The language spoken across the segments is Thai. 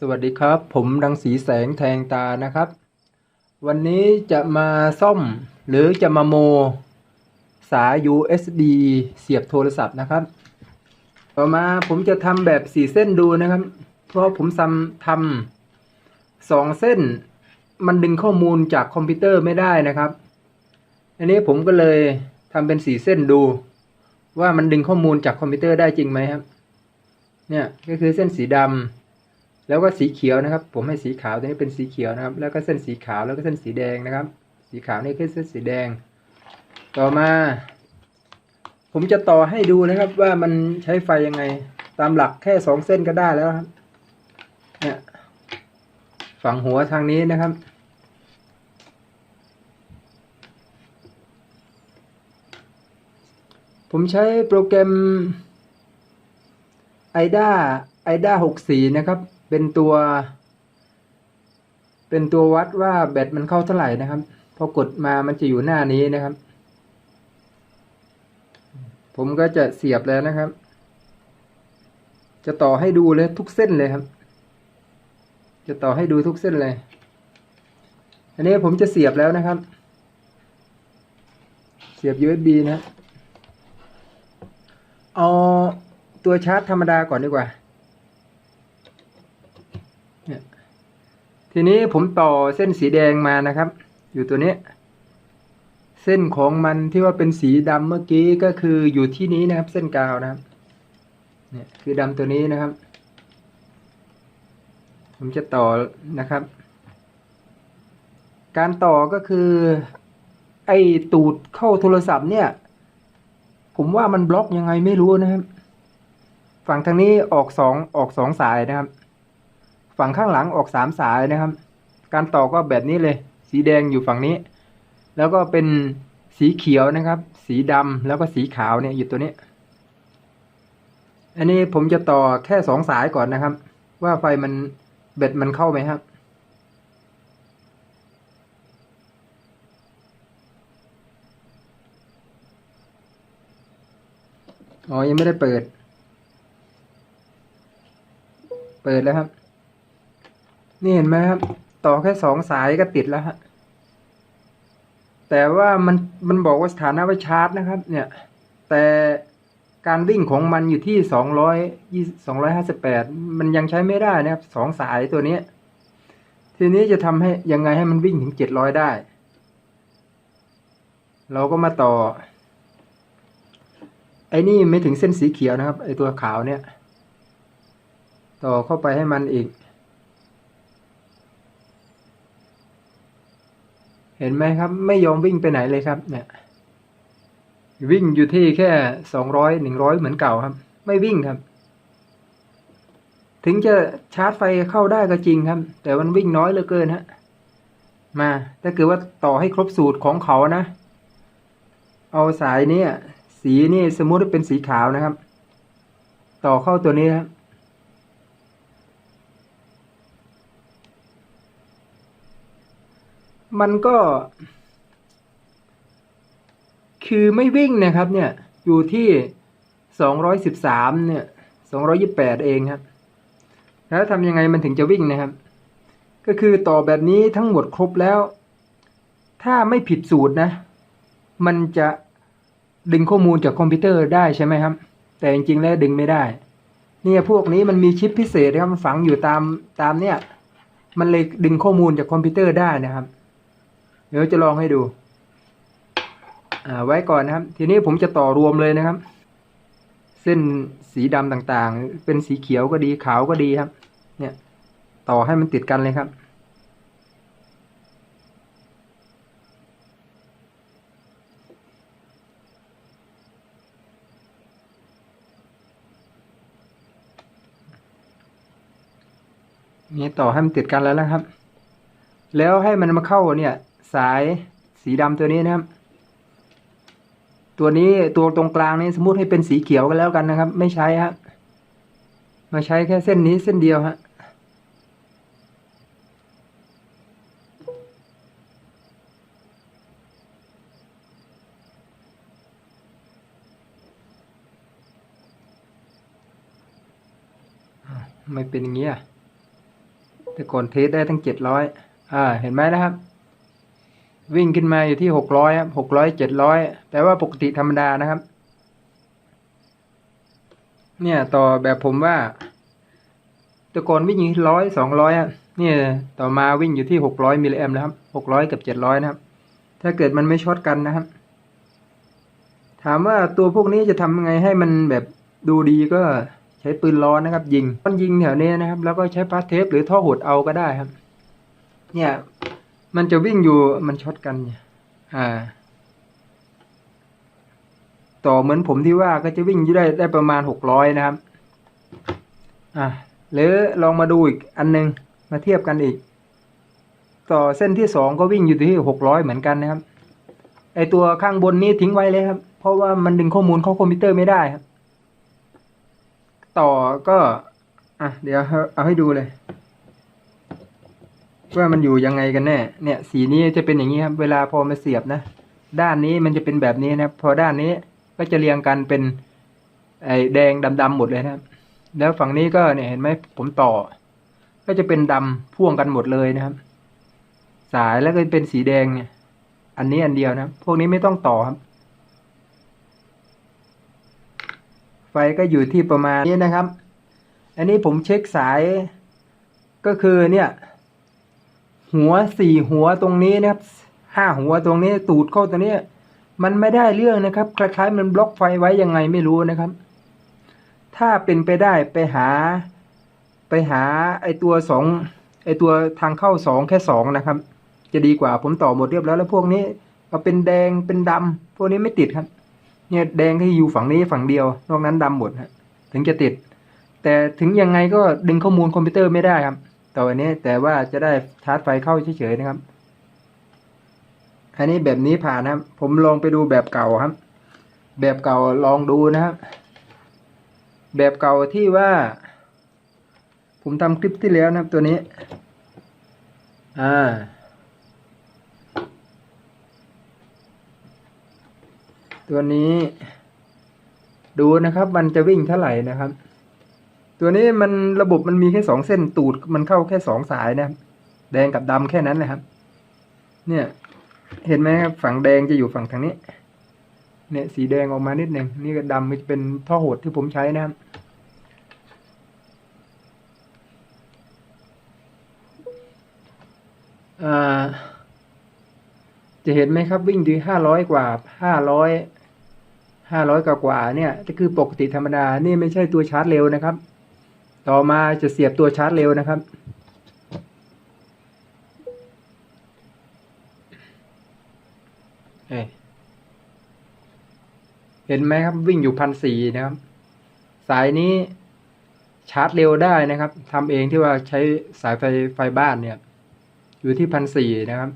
สวัสดีครับ ผมรังสีแสงแทงตานะครับ วันนี้จะมาซ่อมหรือจะมาโม สาย USB เสียบโทรศัพท์นะครับ ต่อมาผมจะทำแบบสี่เส้นดูนะครับ เพราะผมทำทำสองเส้น มันดึงข้อมูลจากคอมพิวเตอร์ไม่ได้นะครับ อันนี้ผมก็เลยทำเป็นสี่เส้นดู ว่ามันดึงข้อมูลจากคอมพิวเตอร์ได้จริงไหมครับ เนี่ยก็คือเส้นสีดำ แล้วก็สีเขียวนะครับ ผมให้สีขาวตัวนี้เป็นสีเขียวนะครับ แล้วก็เส้นสีขาวแล้วก็เส้นสีแดงนะครับ สีขาวนี่คือเส้นสีแดง ต่อมา ผมจะต่อให้ดูนะครับว่ามันใช้ไฟยังไง ตามหลักแค่สองเส้นก็ได้แล้วครับเนี่ยฝั่งหัวทางนี้นะครับผมใช้โปรแกรม IDA IDA 64นะครับ เป็นตัว เป็นตัววัดว่าแบตมันเข้าเท่าไหร่นะครับ พอกดมามันจะอยู่หน้านี้นะครับ ผมก็จะเสียบแล้วนะครับ จะต่อให้ดูเลยทุกเส้นเลยครับ จะต่อให้ดูทุกเส้นเลย อันนี้ผมจะเสียบแล้วนะครับ เสียบ USB นะ เอาตัวชาร์จธรรมดาก่อนดีกว่า เนี่ย ทีนี้ผมต่อเส้นสีแดงมานะครับ อยู่ตัวนี้ เส้นของมันที่ว่าเป็นสีดำเมื่อกี้ก็คืออยู่ที่นี้นะครับ เส้นกาวนะครับ เนี่ยคือดำตัวนี้นะครับ ผมจะต่อนะครับ การต่อก็คือ ไอ้ตูดเข้าโทรศัพท์เนี่ย ผมว่ามันบล็อกยังไงไม่รู้นะครับ ฝั่งทางนี้ออกสองออกสองสายนะครับ ฝั่งข้างหลังออกสามสายนะครับ การต่อก็แบบนี้เลย สีแดงอยู่ฝั่งนี้ แล้วก็เป็นสีเขียวนะครับ สีดำแล้วก็สีขาวเนี่ยอยู่ตัวนี้ อันนี้ผมจะต่อแค่สองสายก่อนนะครับ ว่าไฟมันเบ็ดมันเข้าไหมครับอ๋อ ยังไม่ได้เปิด เปิดแล้วครับ นี่เห็นไหมครับ ต่อแค่สองสายก็ติดแล้วฮะ แต่ว่ามันมันบอกว่าสถานะไว้ชาร์จนะครับ เนี่ย แต่การวิ่งของมันอยู่ที่สองร้อยยี่สองร้อยห้าสิบแปดมันยังใช้ไม่ได้นะครับสองสายตัวนี้ ทีนี้จะทำให้ยังไงให้มันวิ่งถึงเจ็ดร้อยได้ เราก็มาต่อ ไอ้นี่ไม่ถึงเส้นสีเขียวนะครับ ไอ้ตัวขาวเนี่ย ต่อเข้าไปให้มันอีก เห็นไหมครับ ไม่ยอมวิ่งไปไหนเลยครับ เนี่ย วิ่งอยู่ที่แค่สองร้อยหนึ่งร้อยเหมือนเก่าครับ ไม่วิ่งครับ ถึงจะชาร์จไฟเข้าได้ก็จริงครับ แต่มันวิ่งน้อยเหลือเกินฮะ มาถ้าเกิดว่าต่อให้ครบสูตรของเขานะ เอาสายนี้สีนี่สมมุติว่าเป็นสีขาวนะครับ ต่อเข้าตัวนี้ครับ มันก็ คือไม่วิ่งนะครับเนี่ย อยู่ที่สองร้อยสิบสามเนี่ยสองร้อยิบแปดเองครับ แล้วทำยังไงมันถึงจะวิ่งนะครับ ก็คือต่อแบบนี้ทั้งหมดครบแล้ว ถ้าไม่ผิดสูตรนะ มันจะดึงข้อมูลจากคอมพิวเตอร์ได้ใช่ไหมครับ แต่จริงๆแล้วดึงไม่ได้ เนี่ยพวกนี้มันมีชิปพิเศษนะครับมันฝังอยู่ตามตามเนี่ย มันเลยดึงข้อมูลจากคอมพิวเตอร์ได้นะครับ ดี๋ยวจะลองให้ดู อ่า ไว้ก่อนนะครับ ทีนี้ผมจะต่อรวมเลยนะครับ เส้นสีดำต่างๆ เป็นสีเขียวก็ดีขาวก็ดีครับ เนี่ย ต่อให้มันติดกันเลยครับนี่ต่อให้มันติดกันแล้วนะครับ แล้วให้มันมาเข้าเนี่ย สายสีดำตัวนี้นะครับ ตัวนี้ตัวตรงกลางนี่สมมติให้เป็นสีเขียวกันแล้วกันนะครับ ไม่ใช้ฮะมาใช้แค่เส้นนี้เส้นเดียวฮะไม่เป็นอย่างนี้อะแต่ก่อนเทสได้ตั้งเจ็ดร้อยอ่า เห็นไหมนะครับ วิ่งขึ้นมาอยู่ที่หกร้อยครับหกร้อยเจ็ดร้อยแปลว่าปกติธรรมดานะครับ เนี่ยต่อแบบผมว่าต่ก่อนวิ่งอยู่ที่ร้อยสองร้อยอะเนี่ยต่อมาวิ่งอยู่ที่หกร้อยมิลลิแอมป์นะครับหกร้อยกับเจ็ดร้อยนะครับ ถ้าเกิดมันไม่ช็อตกันนะครับ ถามว่าตัวพวกนี้จะทำยังไงให้มันแบบดูดีก็ใช้ปืนร้อนนะครับ ยิงมันยิงแถวนี้นะครับ แล้วก็ใช้พาสเทปหรือท่อหดเอาก็ได้ครับ เนี่ย มันจะวิ่งอยู่มันช็อตกันเนี่ยอ่า ต่อเหมือนผมที่ว่าก็จะวิ่งอยู่ได้ได้ประมาณหกร้อยนะครับ อะหรือลองมาดูอีกอันหนึงมาเทียบกันอีก ต่อเส้นที่สองก็วิ่งอยู่ที่หกร้อยเหมือนกันนะครับ ไอตัวข้างบนนี้ทิ้งไว้เลยครับ เพราะว่ามันดึงข้อมูลเข้าคอมพิวเตอร์ไม่ได้ครับ ต่อก็ อะเดี๋ยวเอาให้ดูเลย ว่ามันอยู่ยังไงกันแน่เนี่ย สีนี้จะเป็นอย่างนี้ครับ เวลาพอมาเสียบนะด้านนี้มันจะเป็นแบบนี้นะครับพอด้านนี้ก็จะเรียงกันเป็น ไอ้แดงดำๆหมดเลยนะครับแล้วฝั่งนี้ก็เนี่ยเห็นไหมผมต่อ ก็จะเป็นดำพ่วงกันหมดเลยนะครับ สายแล้วก็เป็นสีแดงเนี่ย อันนี้อันเดียวนะครับพวกนี้ไม่ต้องต่อครับ ไฟก็อยู่ที่ประมาณนี้นะครับ อันนี้ผมเช็คสายก็คือเนี่ย หัวสี่หัวตรงนี้นะครับห้าหัวตรงนี้ตูดเข้าตรงนี้ มันไม่ได้เรื่องนะครับ คล้ายๆมันบล็อกไฟไว้ยังไงไม่รู้นะครับ ถ้าเป็นไปได้ไปหา ไปหาไอตัวสองไอตัวทางเข้าสองแค่สองนะครับ จะดีกว่าผมต่อหมดเรียบร้อยแล้วพวกนี้เอาเป็นแดงเป็นดำพวกนี้ไม่ติดครับ เนี่ยแดงที่อยู่ฝั่งนี้ฝั่งเดียว นอกนั้นดำหมดฮะถึงจะติด แต่ถึงยังไงก็ดึงข้อมูลคอมพิวเตอร์ไม่ได้ครับ ต่ออันนี้แต่ว่าจะได้ชาร์จไฟเข้าเฉยๆนะครับ อันนี้แบบนี้ผ่านนะครับ ผมลองไปดูแบบเก่าครับ แบบเก่าลองดูนะครับ แบบเก่าที่ว่า ผมทำคลิปที่แล้วนะครับตัวนี้ อ่าตัวนี้ ดูนะครับ มันจะวิ่งเท่าไหร่นะครับ ตัวนี้มันระบบมันมีแค่สองเส้นตูดมันเข้าแค่สองสายนะครับแดงกับดำแค่นั้นนะครับ เนี่ย เห็นไหมครับฝั่งแดงจะอยู่ฝั่งทางนี้ เนี่ยสีแดงออกมานิดหนึ่งนี่ก็ดำมันเป็นท่อโหดที่ผมใช้นะครับจะเห็นไหมครับวิ่งที่ห้าร้อยกว่าห้าร้อยห้าร้อยกว่ากว่าเนี่ยก็คือปกติธรรมดา นี่ไม่ใช่ตัวชาร์จเร็วนะครับ ต่อมาจะเสียบตัวชาร์จเร็วนะครับเเห็นไหมครับวิ่งอยู่พันสี่นะครับ สายนี้ชาร์จเร็วได้นะครับทำเองที่ว่าใช้สายไฟไฟบ้านเนี่ย อยู่ที่พันสี่นะครับ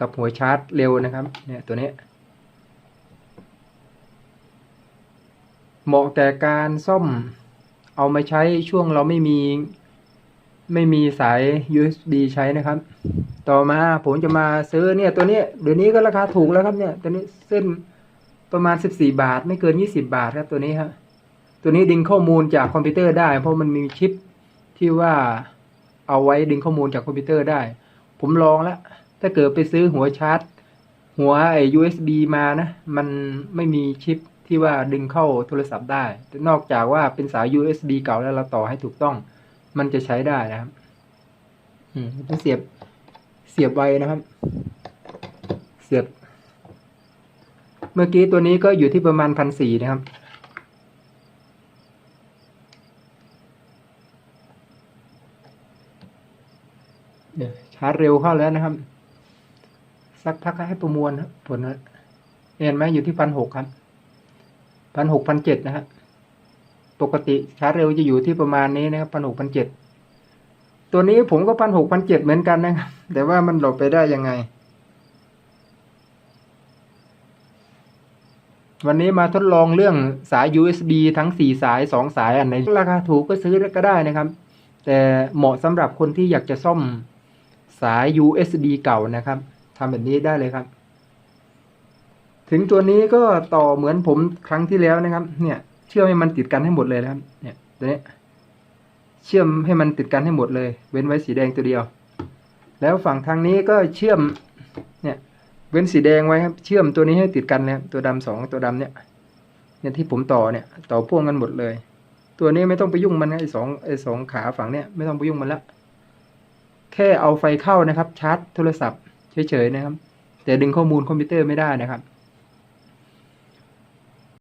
กับหัวชาร์จเร็วนะครับ เนี่ยตัวนี้เหมาะแก่การซ่อม เอามาใช้ช่วงเราไม่มี ไม่มีสาย USB ใช้นะครับ ต่อมาผมจะมาซื้อเนี่ยตัวนี้เดี๋ยวนี้ก็ราคาถูกแล้วครับเนี่ยตัวนี้เส้นประมาณสิบสี่บาท ไม่เกินยี่สิบาทครับตัวนี้ครับตัวนี้ดึงข้อมูลจากคอมพิวเตอร์ได้ เพราะมันมีชิปที่ว่าเอาไว้ดึงข้อมูลจากคอมพิวเตอร์ได้ ผมลองแล้วถ้าเกิดไปซื้อหัวชาร์จ หัวไอ้ USB มานะ มันไม่มีชิป ที่ว่าดึงเข้าโทรศัพท์ได้ นอกจากว่าเป็นสาย USB เก่าแล้วเราต่อให้ถูกต้อง มันจะใช้ได้นะครับ อืมต้องเสียบเสียบไว้นะครับ เสียบ เมื่อกี้ตัวนี้ก็อยู่ที่ประมาณพันสี่นะครับ ชาร์จเร็วเข้าแล้วนะครับ สักพักให้ประมวลผลเห็นไหมอยู่ที่พันหกครับ พันหกพันเจ็ดนะครับปกติชาร์จเร็วจะอยู่ที่ประมาณนี้นะครับพันหกพันเจ็ดตัวนี้ผมก็พันหกพันเจ็ดเหมือนกันนะครับ แต่ว่ามันหลบไปได้ยังไง วันนี้มาทดลองเรื่องสาย USB ทั้งสี่สายสองสายอันไหนราคาถูกก็ซื้อก็ได้นะครับ แต่เหมาะสำหรับคนที่อยากจะซ่อมสาย USB เก่านะครับทำแบบนี้ได้เลยครับ ถึงตัวนี้ก็ต่อเหมือนผมครั้งที่แล้วนะครับ เนี่ย เชื่อมให้มันติดกันให้หมดเลยนะครับ เนี่ยตัวนี้เชื่อมให้มันติดกันให้หมดเลย เว้นไว้สีแดงตัวเดียว แล้วฝั่งทางนี้ก็เชื่อม เนี่ย เว้นสีแดงไว้ครับ เชื่อมตัวนี้ให้ติดกันเลยครับตัวดำสองตัวดำเนี่ย เนี่ยที่ผมต่อเนี่ย ต่อพ่วงกันหมดเลย ตัวนี้ไม่ต้องไปยุ่งมันนะไอ้สองไอ้สองขาฝั่งเนี่ยไม่ต้องไปยุ่งมันละ แค่เอาไฟเข้านะครับ ชาร์จโทรศัพท์เฉยๆนะครับ แต่ดึงข้อมูลคอมพิวเตอร์ไม่ได้นะครับ